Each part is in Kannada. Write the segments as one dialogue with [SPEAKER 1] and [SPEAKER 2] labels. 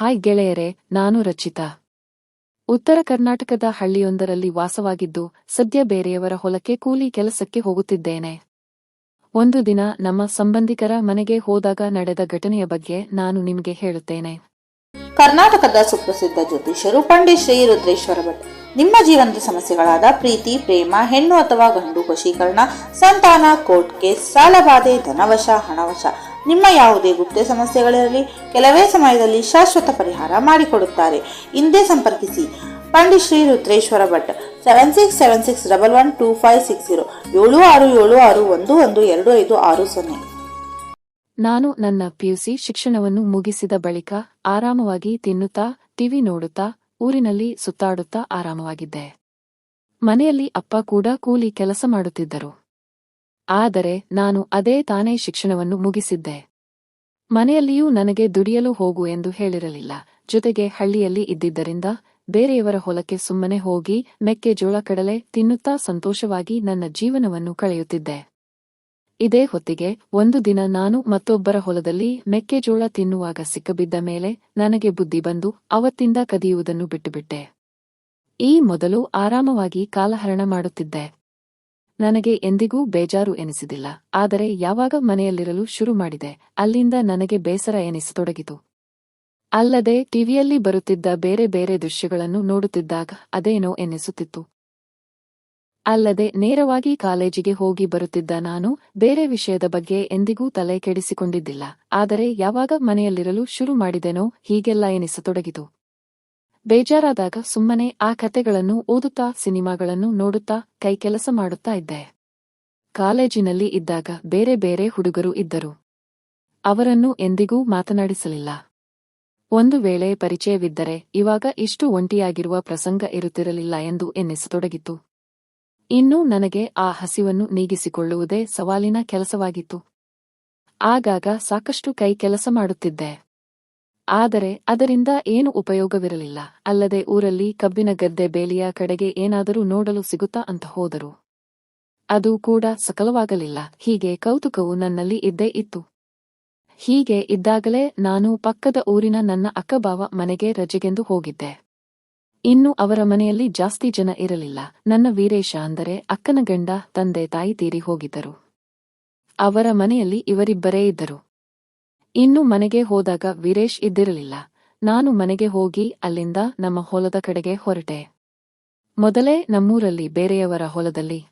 [SPEAKER 1] ಹಾಯ್ ಗೆಳೆಯರೆ, ನಾನು ರಚಿತಾ. ಉತ್ತರ ಕರ್ನಾಟಕದ ಹಳ್ಳಿಯೊಂದರಲ್ಲಿ ವಾಸವಾಗಿದ್ದು, ಸದ್ಯ ಬೇರೆಯವರ ಹೊಲಕ್ಕೆ ಕೂಲಿ ಕೆಲಸಕ್ಕೆ ಹೋಗುತ್ತಿದ್ದೇನೆ. ಒಂದು ದಿನ ನಮ್ಮ ಸಂಬಂಧಿಕರ ಮನೆಗೆ ಹೋದಾಗ ನಡೆದ ಘಟನೆಯ ಬಗ್ಗೆ ನಾನು ನಿಮಗೆ ಹೇಳುತ್ತೇನೆ.
[SPEAKER 2] ಕರ್ನಾಟಕದ ಸುಪ್ರಸಿದ್ಧ ಜ್ಯೋತಿಷ್ಯರು ಪಂಡಿತ್ ಶ್ರೀ ರುದ್ರೇಶ್ವರ ಭಟ್. ನಿಮ್ಮ ಜೀವನದ ಸಮಸ್ಯೆಗಳಾದ ಪ್ರೀತಿ, ಪ್ರೇಮ, ಹೆಣ್ಣು ಅಥವಾ ಗಂಡು ವಶೀಕರಣ, ಸಂತಾನ, ಕೋರ್ಟ್ ಕೇಸ್, ಸಾಲಬಾಧೆ, ಧನವಶ, ಹಣವಶ ನಿಮ್ಮ ಯಾವುದೇ ಗುಪ್ತ ಸಮಸ್ಯೆಗಳಿರಲಿ ಕೆಲವೇ ಸಮಯದಲ್ಲಿ ಶಾಶ್ವತ ಪರಿಹಾರ ಮಾಡಿಕೊಡುತ್ತಾರೆ. ಹಿಂದೆ ಸಂಪರ್ಕಿಸಿ. Pandit Shri Rudreshwara Bhat seven six seven six double one two five six zero ಏಳು ಆರು ಏಳು ಆರು ಒಂದು ಒಂದು ಎರಡು ಐದು ಆರು ಸೊನ್ನೆ.
[SPEAKER 1] ನಾನು ನನ್ನ ಪಿಯುಸಿ ಶಿಕ್ಷಣವನ್ನು ಮುಗಿಸಿದ ಬಳಿಕ ಆರಾಮವಾಗಿ ತಿನ್ನುತ್ತಾ, ಟಿವಿ ನೋಡುತ್ತಾ, ಊರಿನಲ್ಲಿ ಸುತ್ತಾಡುತ್ತಾ ಆರಾಮವಾಗಿದ್ದೆ. ಮನೆಯಲ್ಲಿ ಅಪ್ಪ ಕೂಡ ಕೂಲಿ ಕೆಲಸ ಮಾಡುತ್ತಿದ್ದರು. ಆದರೆ ನಾನು ಅದೇ ತಾನೇ ಶಿಕ್ಷಣವನ್ನು ಮುಗಿಸಿದ್ದೆ. ಮನೆಯಲ್ಲಿಯೂ ನನಗೆ ದುಡಿಯಲು ಹೋಗು ಎಂದು ಹೇಳಿರಲಿಲ್ಲ. ಜೊತೆಗೆ ಹಳ್ಳಿಯಲ್ಲಿ ಇದ್ದಿದ್ದರಿಂದ ಬೇರೆಯವರ ಹೊಲಕ್ಕೆ ಸುಮ್ಮನೆ ಹೋಗಿ ಮೆಕ್ಕೆಜೋಳ ಕಡಲೆ ತಿನ್ನುತ್ತಾ ಸಂತೋಷವಾಗಿ ನನ್ನ ಜೀವನವನ್ನು ಕಳೆಯುತ್ತಿದ್ದೆ. ಇದೇ ಹೊತ್ತಿಗೆ ಒಂದು ದಿನ ನಾನು ಮತ್ತೊಬ್ಬರ ಹೊಲದಲ್ಲಿ ಮೆಕ್ಕೆಜೋಳ ತಿನ್ನುವಾಗ ಸಿಕ್ಕಬಿದ್ದ ಮೇಲೆ ನನಗೆ ಬುದ್ಧಿ ಬಂದು ಅವತ್ತಿಂದ ಕದಿಯುವುದನ್ನು ಬಿಟ್ಟುಬಿಟ್ಟೆ. ಈ ಮೊದಲು ಆರಾಮವಾಗಿ ಕಾಲಹರಣ ಮಾಡುತ್ತಿದ್ದೆ. ನನಗೆ ಎಂದಿಗೂ ಬೇಜಾರು ಎನಿಸಿದಿಲ್ಲ. ಆದರೆ ಯಾವಾಗ ಮನೆಯಲ್ಲಿರಲು ಶುರು ಮಾಡಿದೆ, ಅಲ್ಲಿಂದ ನನಗೆ ಬೇಸರ ಎನಿಸತೊಡಗಿತು. ಅಲ್ಲದೆ ಟಿವಿಯಲ್ಲಿ ಬರುತ್ತಿದ್ದ ಬೇರೆ ಬೇರೆ ದೃಶ್ಯಗಳನ್ನು ನೋಡುತ್ತಿದ್ದಾಗ ಅದೇನೋ ಎನ್ನಿಸುತ್ತಿತ್ತು ಅಲ್ಲದೆ ನೇರವಾಗಿ ಕಾಲೇಜಿಗೆ ಹೋಗಿ ಬರುತ್ತಿದ್ದ ನಾನು ಬೇರೆ ವಿಷಯದ ಬಗ್ಗೆ ಎಂದಿಗೂ ತಲೆ ಕೆಡಿಸಿಕೊಂಡಿದ್ದಿಲ್ಲ ಆದರೆ ಯಾವಾಗ ಮನೆಯಲ್ಲಿರಲು ಶುರು ಮಾಡಿದೆನೋ ಹೀಗೆಲ್ಲ ಎನಿಸತೊಡಗಿತು. ಬೇಜಾರಾದಾಗ ಸುಮ್ಮನೆ ಆ ಕತೆಗಳನ್ನು ಓದುತ್ತಾ, ಸಿನಿಮಾಗಳನ್ನು ನೋಡುತ್ತಾ ಕೈಕೆಲಸ ಮಾಡುತ್ತಾ ಇದ್ದೆ. ಕಾಲೇಜಿನಲ್ಲಿ ಇದ್ದಾಗ ಬೇರೆ ಬೇರೆ ಹುಡುಗರು ಇದ್ದರು. ಅವರನ್ನು ಎಂದಿಗೂ ಮಾತನಾಡಿಸಲಿಲ್ಲ. ಒಂದು ವೇಳೆ ಪರಿಚಯವಿದ್ದರೆ ಇವಾಗ ಇಷ್ಟು ಒಂಟಿಯಾಗಿರುವ ಪ್ರಸಂಗ ಇರುತ್ತಿರಲಿಲ್ಲ ಎಂದು ಎನ್ನಿಸತೊಡಗಿತು ಇನ್ನೂ ನನಗೆ ಆ ಹಸಿವನ್ನು ನೀಗಿಸಿಕೊಳ್ಳುವುದೇ ಸವಾಲಿನ ಕೆಲಸವಾಗಿತ್ತು. ಆಗಾಗ ಸಾಕಷ್ಟು ಕೈ ಕೆಲಸ ಮಾಡುತ್ತಿದ್ದೆ. ಆದರೆ ಅದರಿಂದ ಏನು ಉಪಯೋಗವಿರಲಿಲ್ಲ, ಅಲ್ಲದೆ ಊರಲ್ಲಿ ಕಬ್ಬಿನ ಗದ್ದೆ ಬೇಲಿಯ ಕಡೆಗೆ ಏನಾದರೂ ನೋಡಲು ಸಿಗುತ್ತಾ ಅಂತ ಹೋದರು. ಅದು ಕೂಡ ಸಕಲವಾಗಲಿಲ್ಲ, ಹೀಗೆ ಕೌತುಕವು ನನ್ನಲ್ಲಿ ಇದ್ದೇ ಇತ್ತು. ಹೀಗೆ ಇದ್ದಾಗಲೇ ನಾನು ಪಕ್ಕದ ಊರಿನ ನನ್ನ ಅಕ್ಕಬಾವ ಮನೆಗೆ ರಜೆಗೆಂದು ಹೋಗಿದ್ದೆ. ಇನ್ನು ಅವರ ಮನೆಯಲ್ಲಿ ಜಾಸ್ತಿ ಜನ ಇರಲಿಲ್ಲ, ನನ್ನ ವೀರೇಶ ಅಂದರೆ ಅಕ್ಕನ ಗಂಡ, ತಂದೆ, ತಾಯಿ ತೀರಿ ಹೋಗಿದ್ದರು. ಅವರ ಮನೆಯಲ್ಲಿ ಇವರಿಬ್ಬರೇ ಇದ್ದರು. ಇನ್ನು ಮನೆಗೆ ಹೋದಾಗ ವೀರೇಶ್ ಇದ್ದಿರಲಿಲ್ಲ. ನಾನು ಮನೆಗೆ ಹೋಗಿ ಅಲ್ಲಿಂದ ನಮ್ಮ ಹೊಲದ ಕಡೆಗೆ ಹೊರಟೆ. ಮೊದಲೇ ನಮ್ಮೂರಲ್ಲಿ ಬೇರೆಯವರ ಹೊಲದಲ್ಲಿ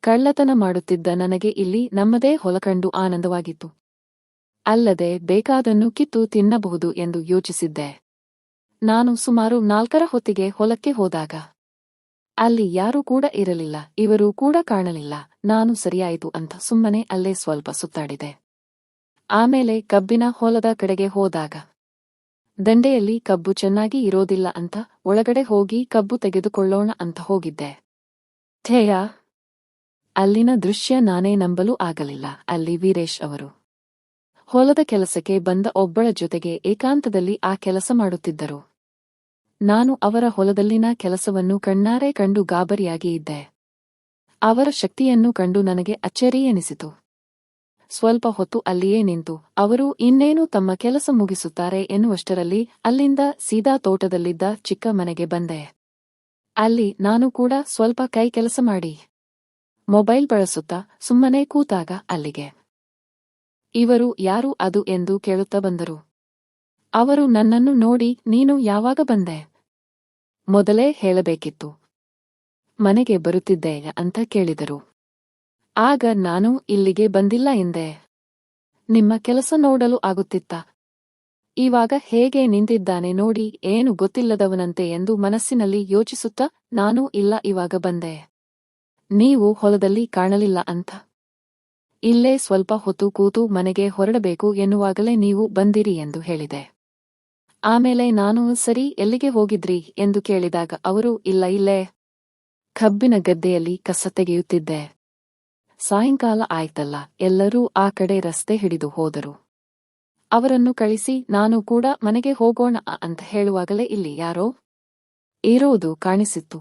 [SPEAKER 1] ಕಳ್ಳತನ ಮಾಡುತ್ತಿದ್ದ ನನಗೆ ಇಲ್ಲಿ ನಮ್ಮದೇ ಹೊಲಕಂಡು ಆನಂದವಾಗಿತ್ತು. ಅಲ್ಲದೆ ಬೇಕಾದನ್ನು ಕಿತ್ತು ತಿನ್ನಬಹುದು ಎಂದು ಯೋಚಿಸಿದ್ದೆ. ನಾನು ಸುಮಾರು ನಾಲ್ಕರ ಹೊತ್ತಿಗೆ ಹೊಲಕ್ಕೆ ಹೋದಾಗ ಅಲ್ಲಿ ಯಾರೂ ಕೂಡ ಇರಲಿಲ್ಲ, ಇವರು ಕೂಡ ಕಾಣಲಿಲ್ಲ. ನಾನು ಸರಿಯಾಯಿತು ಅಂತ ಸುಮ್ಮನೆ ಅಲ್ಲೇ ಸ್ವಲ್ಪ ಸುತ್ತಾಡಿದೆ. ಆಮೇಲೆ ಕಬ್ಬಿನ ಹೊಲದ ಕಡೆಗೆ ಹೋದಾಗ. ದಂಡೆಯಲ್ಲಿ ಕಬ್ಬು ಚೆನ್ನಾಗಿ ಇರೋದಿಲ್ಲ ಅಂತ ಒಳಗಡೆ ಹೋಗಿ ಕಬ್ಬು ತೆಗೆದುಕೊಳ್ಳೋಣ ಅಂತ ಹೋಗಿದ್ದೆ. ಥೇಯ! ಅಲ್ಲಿನ ದೃಶ್ಯ ನಾನೇ ನಂಬಲು ಆಗಲಿಲ್ಲ, ಅಲ್ಲಿ ವೀರೇಶ್ ಅವರು. ಹೊಲದ ಕೆಲಸಕ್ಕೆ ಬಂದ ಒಬ್ಬಳ ಜೊತೆಗೆ ಏಕಾಂತದಲ್ಲಿ ಆ ಕೆಲಸ ಮಾಡುತ್ತಿದ್ದರು. ನಾನು ಅವರ ಹೊಲದಲ್ಲಿನ ಕೆಲಸವನ್ನು ಕಣ್ಣಾರೆ ಕಂಡು ಗಾಬರಿಯಾಗಿ ಇದ್ದೆ. ಅವರ ಶಕ್ತಿಯನ್ನು ಕಂಡು ನನಗೆ ಅಚ್ಚರಿ ಎನಿಸಿತು ಸ್ವಲ್ಪ ಹೊತ್ತು ಅಲ್ಲಿಯೇ ನಿಂತು. ಅವರು, ಇನ್ನೇನು ತಮ್ಮ ಕೆಲಸ ಮುಗಿಸುತ್ತಾರೆ ಎನ್ನುವಷ್ಟರಲ್ಲಿ ಅಲ್ಲಿಂದ ಸೀದಾ ತೋಟದಲ್ಲಿದ್ದ ಚಿಕ್ಕ ಮನೆಗೆ ಬಂದೆ. ಅಲ್ಲಿ ನಾನು ಕೂಡ ಸ್ವಲ್ಪ ಕೈ ಕೆಲಸ ಮಾಡಿ. ಮೊಬೈಲ್ ಬಳಸುತ್ತಾ ಸುಮ್ಮನೆ ಕೂತಾಗ ಅಲ್ಲಿಗೆ. ಇವರು, ಯಾರು ಅದು ಎಂದು ಕೇಳುತ್ತಾ ಬಂದರು. ಅವರು ನನ್ನನ್ನು ನೋಡಿ, ನೀನು ಯಾವಾಗ ಬಂದೆ? ಮೊದಲೇ ಹೇಳಬೇಕಿತ್ತು. ಮನೆಗೆ ಬರುತ್ತಿದ್ದೆ ಅಂತ ಕೇಳಿದರು. ಆಗ ನಾನು ಇಲ್ಲಿಗೆ ಬಂದಿಲ್ಲ ಎಂದೆ. ನಿಮ್ಮ ಕೆಲಸ ನೋಡಲು ಆಗುತ್ತಿತ್ತ. ಇವಾಗ ಹೇಗೆ ನಿಂತಿದ್ದಾನೆ ನೋಡಿ, ಏನು ಗೊತ್ತಿಲ್ಲದವನಂತೆ ಎಂದು ಮನಸ್ಸಿನಲ್ಲಿ ಯೋಚಿಸುತ್ತಾ ನಾನು ಇಲ್ಲ ಇವಾಗ ಬಂದೆ. ನೀವು ಹೊಲದಲ್ಲಿ ಕಾಣಲಿಲ್ಲ ಅಂತ. ಇಲ್ಲೇ ಸ್ವಲ್ಪ ಹೊತ್ತು ಕೂತು ಮನೆಗೆ ಹೊರಡಬೇಕು ಎನ್ನುವಾಗಲೇ ನೀವು ಬಂದಿರಿ ಎಂದು ಹೇಳಿದೆ. ಆಮೇಲೆ ನಾನು, ಸರಿ, ಎಲ್ಲಿಗೆ ಹೋಗಿದ್ರಿ? ಎಂದು ಕೇಳಿದಾಗ ಅವರು, ಇಲ್ಲ, ಇಲ್ಲೇ. ಕಬ್ಬಿನ ಗದ್ದೆಯಲ್ಲಿ ಕಸ ತೆಗೆಯುತ್ತಿದ್ದೆ. ಸಾಯಂಕಾಲ ಆಯ್ತಲ್ಲ, ಎಲ್ಲರೂ ಆ ಕಡೆ ರಸ್ತೆ ಹಿಡಿದು ಹೋದರು. ಅವರನ್ನು ಕಳಿಸಿ, ನಾನು ಕೂಡ ಮನೆಗೆ ಹೋಗೋಣ ಅಂತ ಹೇಳುವಾಗಲೇ ಇಲ್ಲಿ ಯಾರೋ ಇರೋದು ಕಾಣಿಸಿತ್ತು.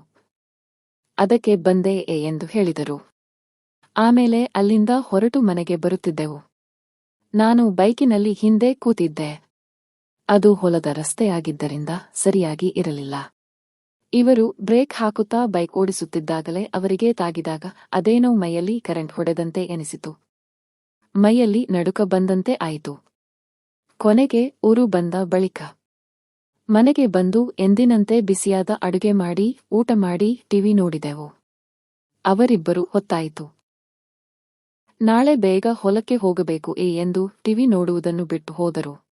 [SPEAKER 1] ಅದಕ್ಕೆ ಬಂದೆ ಎ ಎಂದು ಹೇಳಿದರು. ಆಮೇಲೆ ಅಲ್ಲಿಂದ ಹೊರಟು ಮನೆಗೆ ಬರುತ್ತಿದ್ದೆವು. ನಾನು ಬೈಕಿನಲ್ಲಿ ಹಿಂದೆ ಕೂತಿದ್ದೆ. ಅದು ಹೊಲದ ರಸ್ತೆಯಾಗಿದ್ದರಿಂದ ಸರಿಯಾಗಿ ಇರಲಿಲ್ಲ. ಇವರು ಬ್ರೇಕ್ ಹಾಕುತ್ತಾ ಬೈಕ್ ಓಡಿಸುತ್ತಿದ್ದಾಗಲೇ ಅವರಿಗೆ ತಾಗಿದಾಗ ಅದೇನೋ ಮೈಯಲ್ಲಿ ಕರೆಂಟ್ ಹೊಡೆದಂತೆ ಎನಿಸಿತು. ಮೈಯಲ್ಲಿ ನಡುಕ ಬಂದಂತೆ ಆಯಿತು. ಕೊನೆಗೆ ಊರು ಬಂದ ಬಳಿಕ. ಮನೆಗೆ ಬಂದು ಎಂದಿನಂತೆ ಬಿಸಿಯಾದ ಅಡುಗೆ ಮಾಡಿ, ಊಟ ಮಾಡಿ ಟಿವಿ ನೋಡಿದೆವು. ಅವರಿಬ್ಬರು ಹೊತ್ತಾಯಿತು. ನಾಳೆ ಬೇಗ ಹೊಲಕ್ಕೆ ಹೋಗಬೇಕು ಏ ಎಂದು ಟಿವಿ ನೋಡುವುದನ್ನು ಬಿಟ್ಟು ಹೋದರು.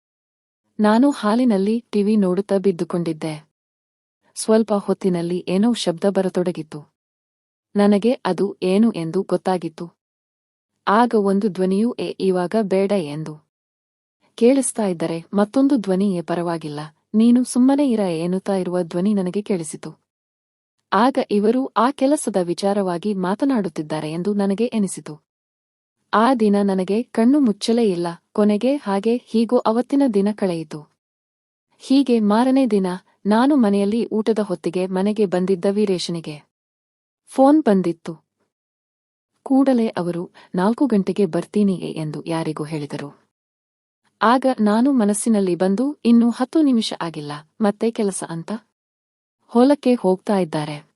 [SPEAKER 1] ನಾನು ಹಾಲಿನಲ್ಲಿ ಟಿವಿ ನೋಡುತ್ತಾ ಬಿದ್ದುಕೊಂಡಿದ್ದೆ. ಸ್ವಲ್ಪ ಹೊತ್ತಿನಲ್ಲಿ ಏನೋ ಶಬ್ದ ಬರತೊಡಗಿತ್ತು. ನನಗೆ ಅದು ಏನು ಎಂದು ಗೊತ್ತಾಗಿತ್ತು. ಆಗ ಒಂದು ಧ್ವನಿಯೂ, ಏ, ಇವಾಗ ಬೇಡ ಎಂದು ಕೇಳಿಸ್ತಾ ಇದ್ದರೆ ಮತ್ತೊಂದು ಧ್ವನಿಯೇ ಪರವಾಗಿಲ್ಲ, ನೀನು ಸುಮ್ಮನೆ ಇರ ಏನುತ್ತಾ ಇರುವ ಧ್ವನಿ ನನಗೆ ಕೇಳಿಸಿತು. ಆಗ ಇವರು ಆ ಕೆಲಸದ ವಿಚಾರವಾಗಿ ಮಾತನಾಡುತ್ತಿದ್ದಾರೆ ಎಂದು ನನಗೆ ಎನಿಸಿತು. ಆ ದಿನ ನನಗೆ ಕಣ್ಣು ಮುಚ್ಚಲೇ ಇಲ್ಲ, ಕೊನೆಗೆ ಹಾಗೆ ಹೀಗೋ ಅವತ್ತಿನ ದಿನ ಕಳೆಯಿತು. ಹೀಗೆ ಮಾರನೇ ದಿನ ನಾನು ಮನೆಯಲ್ಲಿ ಊಟದ ಹೊತ್ತಿಗೆ ಮನೆಗೆ ಬಂದಿದ್ದ ವೀರೇಶನಿಗೆ. ಫೋನ್ ಬಂದಿತ್ತು. ಕೂಡಲೇ ಅವರು, ನಾಲ್ಕು ಗಂಟೆಗೆ ಬರ್ತೀನಿ ಎಂದು ಯಾರಿಗೂ ಹೇಳಿದರು. ಆಗ ನಾನು ಮನಸ್ಸಿನಲ್ಲಿ ಬಂದು, ಇನ್ನೂ ಹತ್ತು ನಿಮಿಷ ಆಗಿಲ್ಲ, ಮತ್ತೆ ಕೆಲಸ ಅಂತ? ಹೊಲಕ್ಕೆ ಹೋಗ್ತಾ ಇದ್ದಾರೆ.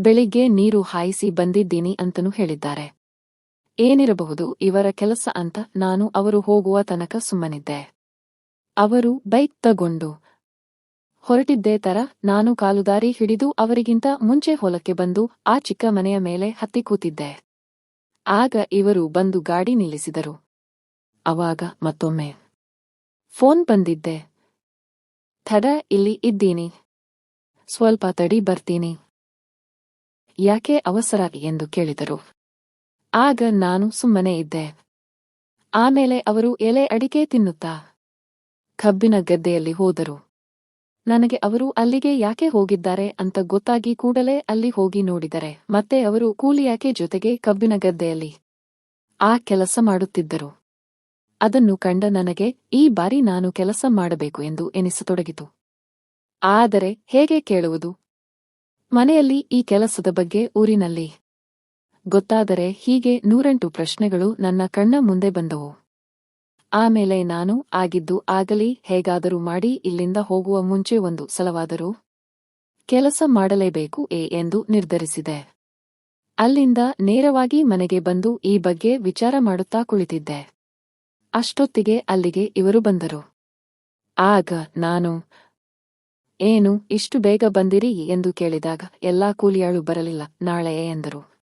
[SPEAKER 1] ಬೆಳಿಗ್ಗೆ ನೀರು ಹಾಯಿಸಿ ಬಂದಿದ್ದೀನಿ ಅಂತನೂ ಹೇಳಿದ್ದಾರೆ. ಏನಿರಬಹುದು, ಇವರ ಕೆಲಸ ಅಂತ ನಾನು ಅವರು ಹೋಗುವ ತನಕ ಸುಮ್ಮನಿದ್ದೆ. ಅವರು ಬೈಕ್ ತಗೊಂಡು ಹೊರಟಿದ್ದೇ ತರ ನಾನು ಕಾಲುದಾರಿ ಹಿಡಿದು ಅವರಿಗಿಂತ ಮುಂಚೆ ಹೊಲಕ್ಕೆ ಬಂದು ಆ ಚಿಕ್ಕ ಮನೆಯ ಮೇಲೆ ಹತ್ತಿ ಕೂತಿದ್ದೆ. ಆಗ ಇವರು ಬಂದು ಗಾಡಿ ನಿಲ್ಲಿಸಿದರು. ಅವಾಗ ಮತ್ತೊಮ್ಮೆ ಫೋನ್ ಬಂದಿದ್ದೆ. ಥಡ ಇಲ್ಲಿ ಇದ್ದೀನಿ. ಸ್ವಲ್ಪ ತಡಿ, ಬರ್ತೀನಿ. ಯಾಕೆ ಅವಸರ ಎಂದು ಕೇಳಿದರು. ಆಗ ನಾನು ಸುಮ್ಮನೆ ಇದ್ದೆ. ಆಮೇಲೆ ಅವರು ಎಲೆ ಅಡಿಕೆ ತಿನ್ನುತ್ತಾ ಕಬ್ಬಿನ ಗದ್ದೆಯಲ್ಲಿ ಹೋದರು. ನನಗೆ ಅವರು ಅಲ್ಲಿಗೆ ಯಾಕೆ ಹೋಗಿದ್ದಾರೆ ಅಂತ ಗೊತ್ತಾಗಿ ಕೂಡಲೇ ಅಲ್ಲಿ ಹೋಗಿ ನೋಡಿದರೆ, ಮತ್ತೆ ಅವರು ಕೂಲಿಯಾಕೆ ಜೊತೆಗೆ ಕಬ್ಬಿನ ಗದ್ದೆಯಲ್ಲಿ ಆ ಕೆಲಸ ಮಾಡುತ್ತಿದ್ದರು. ಅದನ್ನು ಕಂಡ ನನಗೆ, ಈ ಬಾರಿ ನಾನು ಕೆಲಸ ಮಾಡಬೇಕು ಎಂದು ಎನಿಸತೊಡಗಿತು. ಆದರೆ ಹೇಗೆ ಕೇಳುವುದು? ಮನೆಯಲ್ಲಿ ಈ ಕೆಲಸದ ಬಗ್ಗೆ ಊರಿನಲ್ಲಿ ಗೊತ್ತಾದರೆ ಹೀಗೆ ನೂರೆಂಟು ಪ್ರಶ್ನೆಗಳು ನನ್ನ ಕಣ್ಣ ಮುಂದೆ ಬಂದವು. ಆಮೇಲೆ ನಾನು ಆಗಿದ್ದು ಆಗಲಿ, ಹೇಗಾದರೂ ಮಾಡಿ, ಇಲ್ಲಿಂದ ಹೋಗುವ ಮುಂಚೆ ಒಂದು ಸಲವಾದರೂ ಕೆಲಸ ಮಾಡಲೇಬೇಕು ಎ ಎಂದು ನಿರ್ಧರಿಸಿದೆ. ಅಲ್ಲಿಂದ ನೇರವಾಗಿ ಮನೆಗೆ ಬಂದು ಈ ಬಗ್ಗೆ ವಿಚಾರ ಮಾಡುತ್ತಾ ಕುಳಿತಿದ್ದೆ. ಅಷ್ಟೊತ್ತಿಗೆ ಅಲ್ಲಿಗೆ ಇವರು ಬಂದರು. ಆಗ ನಾನು, ಏನು, ಇಷ್ಟು ಬೇಗ ಬಂದಿರಿ ಎಂದು ಕೇಳಿದಾಗ ಎಲ್ಲಾ ಕೂಲಿಯಾಳು ಬರಲಿಲ್ಲ ನಾಳೆಯೇ ಎಂದರು.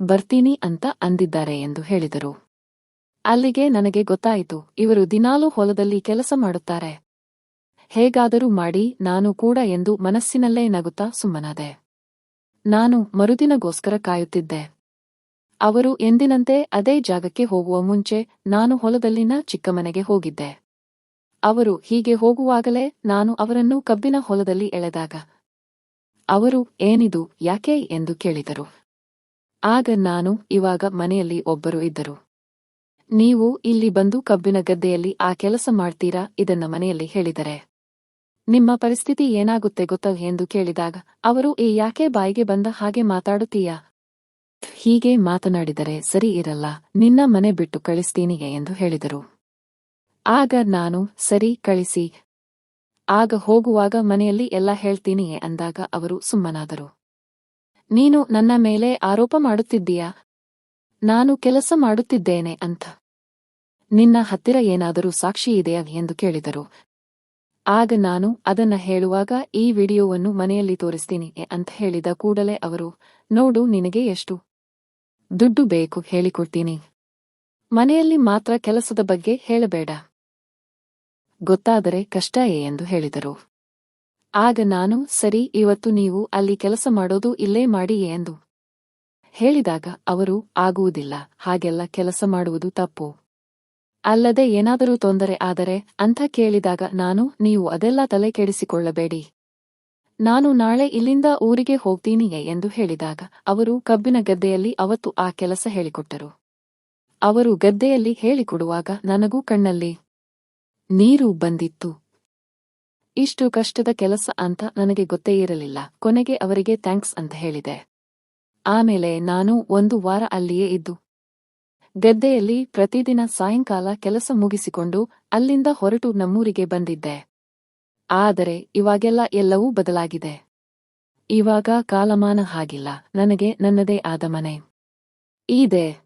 [SPEAKER 1] ಬರ್ತೀನಿ ಅಂತ ಅಂದಿದ್ದಾರೆ ಎಂದು ಹೇಳಿದರು. ಅಲ್ಲಿಗೆ ನನಗೆ ಗೊತ್ತಾಯಿತು, ಇವರು ದಿನಾಲೂ ಹೊಲದಲ್ಲಿ ಕೆಲಸ ಮಾಡುತ್ತಾರೆ. ಹೇಗಾದರೂ ಮಾಡಿ, ನಾನು ಕೂಡ ಎಂದು ಮನಸ್ಸಿನಲ್ಲೇ ನಗುತ್ತಾ ಸುಮ್ಮನಾದೆ. ನಾನು ಮರುದಿನಗೋಸ್ಕರ ಕಾಯುತ್ತಿದ್ದೆ. ಅವರು ಎಂದಿನಂತೆ ಅದೇ ಜಾಗಕ್ಕೆ ಹೋಗುವ ಮುಂಚೆ ನಾನು ಹೊಲದಲ್ಲಿನ ಚಿಕ್ಕಮನೆಗೆ ಹೋಗಿದ್ದೆ. ಅವರು ಹೀಗೆ ಹೋಗುವಾಗಲೇ ನಾನು ಅವರನ್ನು ಕಬ್ಬಿನ ಹೊಲದಲ್ಲಿ ಎಳೆದಾಗ. ಅವರು, ಏನಿದು, ಯಾಕೆ? ಎಂದು ಕೇಳಿದರು. ಆಗ ನಾನು, ಇವಾಗ ಮನೆಯಲ್ಲಿ ಒಬ್ಬರು ಇದ್ದರು. ನೀವು ಇಲ್ಲಿ ಬಂದು ಕಬ್ಬಿನ ಗದ್ದೆಯಲ್ಲಿ ಆ ಕೆಲಸ ಮಾಡ್ತೀರಾ ಇದನ್ನ ಮನೆಯಲ್ಲಿ ಹೇಳಿದರೆ. ನಿಮ್ಮ ಪರಿಸ್ಥಿತಿ ಏನಾಗುತ್ತೆ ಗೊತ್ತ ಎಂದು ಕೇಳಿದಾಗ, ಅವರು, ಏ, ಯಾಕೆ ಬಾಯಿಗೆ ಬಂದ ಹಾಗೆ ಮಾತಾಡುತ್ತೀಯಾ? ಹೀಗೆ ಮಾತನಾಡಿದರೆ, ಸರಿ ಇರಲ್ಲ, ನಿನ್ನ ಮನೆ ಬಿಟ್ಟು ಕಳಿಸ್ತೀನಿಗೆ ಎಂದು ಹೇಳಿದರು. ಆಗ ನಾನು, ಸರಿ, ಕಳಿಸಿ. ಆಗ ಹೋಗುವಾಗ ಮನೆಯಲ್ಲಿ ಎಲ್ಲ ಹೇಳ್ತೀನಿಯೇ ಅಂದಾಗ ಅವರು ಸುಮ್ಮನಾದರು. ನೀನು ನನ್ನ ಮೇಲೆ ಆರೋಪ ಮಾಡುತ್ತಿದ್ದೀಯಾ? ನಾನು ಕೆಲಸ ಮಾಡುತ್ತಿದ್ದೇನೆ ಅಂತ ನಿನ್ನ ಹತ್ತಿರ ಏನಾದರೂ ಸಾಕ್ಷಿ ಇದೆಯಾ ಎಂದು ಕೇಳಿದರು. ಆಗ ನಾನು ಅದನ್ನ ಹೇಳುವಾಗ ಈ ವಿಡಿಯೋವನ್ನು ಮನೆಯಲ್ಲಿ ತೋರಿಸ್ತೀನಿ ಅಂತ ಹೇಳಿದ ಕೂಡಲೇ ಅವರು, ನೋಡು ನಿನಗೆ ಎಷ್ಟು ದುಡ್ಡು ಬೇಕು ಹೇಳಿಕೊಡ್ತೀನಿ. ಮನೆಯಲ್ಲಿ ಮಾತ್ರ ಕೆಲಸದ ಬಗ್ಗೆ ಹೇಳಬೇಡ. ಗೊತ್ತಾದರೆ ಕಷ್ಟಯೇ ಎಂದು ಹೇಳಿದರು. ಆಗ ನಾನು, ಸರಿ, ಇವತ್ತು ನೀವು ಅಲ್ಲಿ ಕೆಲಸ ಮಾಡೋದು ಇಲ್ಲೇ ಮಾಡಿ ಎಂದು ಹೇಳಿದಾಗ ಅವರು, ಆಗುವುದಿಲ್ಲ, ಹಾಗೆಲ್ಲ ಕೆಲಸ ಮಾಡುವುದು ತಪ್ಪು. ಅಲ್ಲದೆ ಏನಾದರೂ ತೊಂದರೆ ಆದರೆ ಅಂತ ಕೇಳಿದಾಗ ನಾನು, ನೀವು ಅದೆಲ್ಲ ತಲೆ ಕೆಡಿಸಿಕೊಳ್ಳಬೇಡಿ ನಾನು ನಾಳೆ ಇಲ್ಲಿಂದ ಊರಿಗೆ ಹೋಗ್ತೀನಿಯೇ ಎಂದು ಹೇಳಿದಾಗ ಅವರು ಕಬ್ಬಿನ ಗದ್ದೆಯಲ್ಲಿ ಅವತ್ತು ಆ ಕೆಲಸ ಹೇಳಿಕೊಟ್ಟರು. ಅವರು ಗದ್ದೆಯಲ್ಲಿ ಹೇಳಿಕೊಡುವಾಗ ನನಗೂ ಕಣ್ಣಲ್ಲಿ ನೀರು ಬಂದಿತ್ತು. ಇಷ್ಟು ಕಷ್ಟದ ಕೆಲಸ ಅಂತ ನನಗೆ ಗೊತ್ತೇ ಇರಲಿಲ್ಲ. ಕೊನೆಗೆ ಅವರಿಗೆ ಥ್ಯಾಂಕ್ಸ್ ಅಂತ ಹೇಳಿದೆ. ಆಮೇಲೆ ನಾನು ಒಂದು ವಾರ ಅಲ್ಲಿಯೇ ಇದ್ದು ಗದ್ದೆಯಲ್ಲಿ ಪ್ರತಿದಿನ ಸಾಯಂಕಾಲ ಕೆಲಸ ಮುಗಿಸಿಕೊಂಡು ಅಲ್ಲಿಂದ ಹೊರಟು ನಮ್ಮೂರಿಗೆ ಬಂದಿದ್ದೆ. ಆದರೆ ಇವಾಗೆಲ್ಲ ಎಲ್ಲವೂ ಬದಲಾಗಿದೆ. ಇವಾಗ ಕಾಲಮಾನ ಹಾಗಿಲ್ಲ. ನನಗೆ ನನ್ನದೇ ಆದ ಮನೆ. ಇದೆ.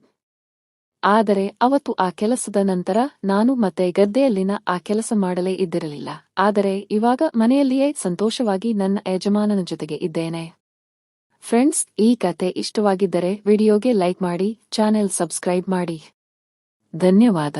[SPEAKER 1] ಆದರೆ ಅವತ್ತು ಆ ಕೆಲಸದ ನಂತರ ನಾನು ಮತ್ತೆ ಗದ್ದೆಯಲ್ಲಿನ ಆ ಕೆಲಸ ಮಾಡಲೇ ಇದ್ದಿರಲಿಲ್ಲ. ಆದರೆ ಇವಾಗ ಮನೆಯಲ್ಲಿಯೇ ಸಂತೋಷವಾಗಿ ನನ್ನ ಯಜಮಾನನ ಜೊತೆಗೆ ಇದ್ದೇನೆ. ಫ್ರೆಂಡ್ಸ್ ಈ ಕತೆ ಇಷ್ಟವಾಗಿದ್ದರೆ ವಿಡಿಯೋಗೆ ಲೈಕ್ ಮಾಡಿ ಚಾನೆಲ್ ಸಬ್ಸ್ಕ್ರೈಬ್ ಮಾಡಿ. ಧನ್ಯವಾದ.